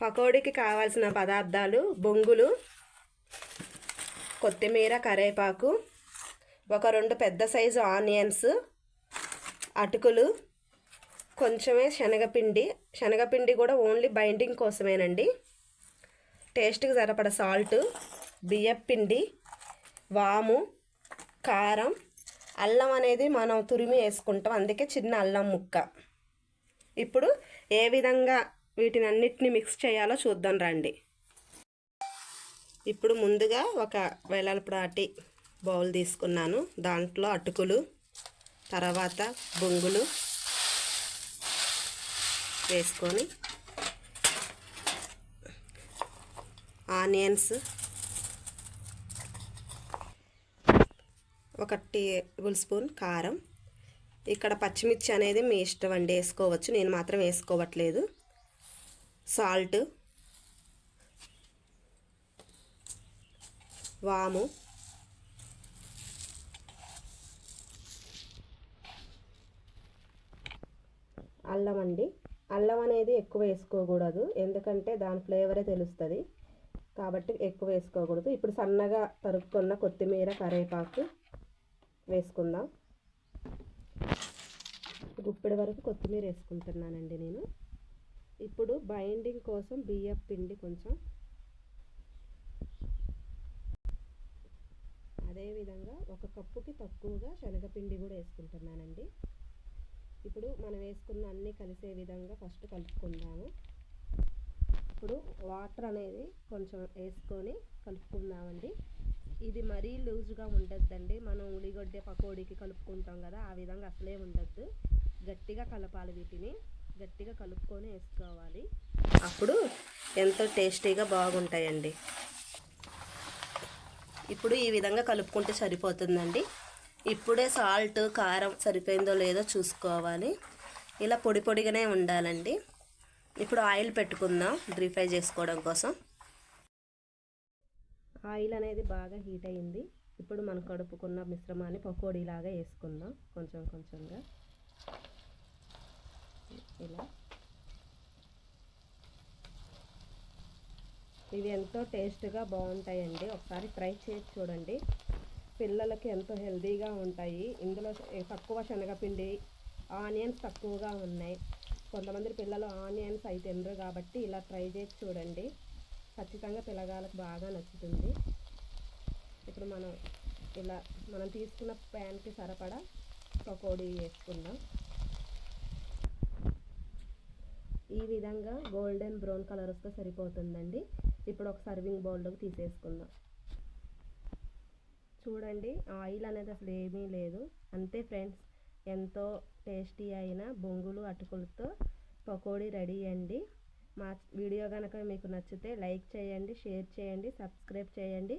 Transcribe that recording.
పకోడీకి కావాల్సిన పదార్థాలు బొంగులు కొత్తిమీర కరేపాకు ఒక రెండు పెద్ద సైజు ఆనియన్స్ అటుకులు కొంచెమే శనగపిండి. శనగపిండి కూడా ఓన్లీ బైండింగ్ కోసమేనండి. టేస్ట్కి సరిపడ సాల్ట్ బియ్యపిండి వాము కారం అల్లం అనేది మనం తురిమి వేసుకుంటాం. అందుకే చిన్న అల్లం ముక్క. ఇప్పుడు ఏ విధంగా వీటిని అన్నిటిని మిక్స్ చేయాలో చూద్దాం రండి. ఇప్పుడు ముందుగా ఒక వెలల్పాటి బౌల్ తీసుకున్నాను. దాంట్లో అటుకులు తర్వాత బొంగులు వేసుకొని ఆనియన్స్ ఒక టేబుల్ స్పూన్ కారం. ఇక్కడ పచ్చిమిర్చి అనేది మీ ఇష్టం అండి వేసుకోవచ్చు. నేను మాత్రం వేసుకోవట్లేదు. సాల్ట్ వాము అల్లం అండి. అల్లం అనేది ఎక్కువ వేసుకోకూడదు. ఎందుకంటే దాని ఫ్లేవరే తెలుస్తుంది. కాబట్టి ఎక్కువ వేసుకోకూడదు. ఇప్పుడు సన్నగా తరుక్కున్న కొత్తిమీర కరివేపాకు వేసుకుందాం. గుప్పెడి వరకు కొత్తిమీర వేసుకుంటున్నానండి నేను. ఇప్పుడు బైండింగ్ కోసం బియ్యం పిండి కొంచెం. అదేవిధంగా ఒక కప్పుకి తక్కువగా శనగపిండి కూడా వేసుకుంటున్నానండి. ఇప్పుడు మనం వేసుకున్న అన్నీ కలిసే విధంగా ఫస్ట్ కలుపుకుందాము. ఇప్పుడు వాటర్ అనేది కొంచెం వేసుకొని కలుపుకుందామండి. ఇది మరీ లూజ్గా ఉండద్దండి. మనం ఉల్లిగడ్డ పకోడీకి కలుపుకుంటాం కదా ఆ విధంగా అసలే ఉండద్దు. గట్టిగా కలపాలి వీటిని. గట్టిగా కలుపుకొని వేసుకోవాలి. అప్పుడు ఎంతో టేస్టీగా బాగుంటాయండి. ఇప్పుడు ఈ విధంగా కలుపుకుంటే సరిపోతుందండి. ఇప్పుడే సాల్ట్ కారం సరిపోయిందో లేదో చూసుకోవాలి. ఇలా పొడి పొడిగానే ఉండాలండి. ఇప్పుడు ఆయిల్ పెట్టుకుందాం డ్రీ ఫ్రై చేసుకోవడం కోసం. ఆయిల్ అనేది బాగా హీట్ అయింది. ఇప్పుడు మనం కడుపుకున్న మిశ్రమాన్ని పకోడీలాగా వేసుకుందాం కొంచెం కొంచెంగా. ఇలా. ఇవి ఎంతో టేస్ట్గా బాగుంటాయండి. ఒకసారి ట్రై చేసి చూడండి. పిల్లలకి ఎంతో హెల్తీగా ఉంటాయి. ఇందులో తక్కువ శనగపిండి ఆనియన్స్ తక్కువగా ఉన్నాయి. కొంతమంది పిల్లలు ఆనియన్స్ అయితే తినరు కాబట్టి ఇలా ట్రై చేసి చూడండి. ఖచ్చితంగా పిల్లగాళ్ళకి బాగా నచ్చుతుంది. ఇప్పుడు మనం ఇలా మనం తీసుకున్న ప్యాన్కి సరిపడా పకోడీ వేసుకుందాం. ఈ విధంగా గోల్డెన్ బ్రౌన్ కలర్ వస్తే సరిపోతుందండి. ఇప్పుడు ఒక సర్వింగ్ బౌల్లోకి తీసేసుకుందాం. చూడండి ఆయిల్ అనేది అసలు ఏమీ లేదు. అంతే ఫ్రెండ్స్ ఎంతో టేస్టీ అయిన బొంగులు అటుకులతో పకోడీ రెడీ అండి. మా వీడియో కనుక మీకు నచ్చితే లైక్ చేయండి షేర్ చేయండి సబ్స్క్రైబ్ చేయండి.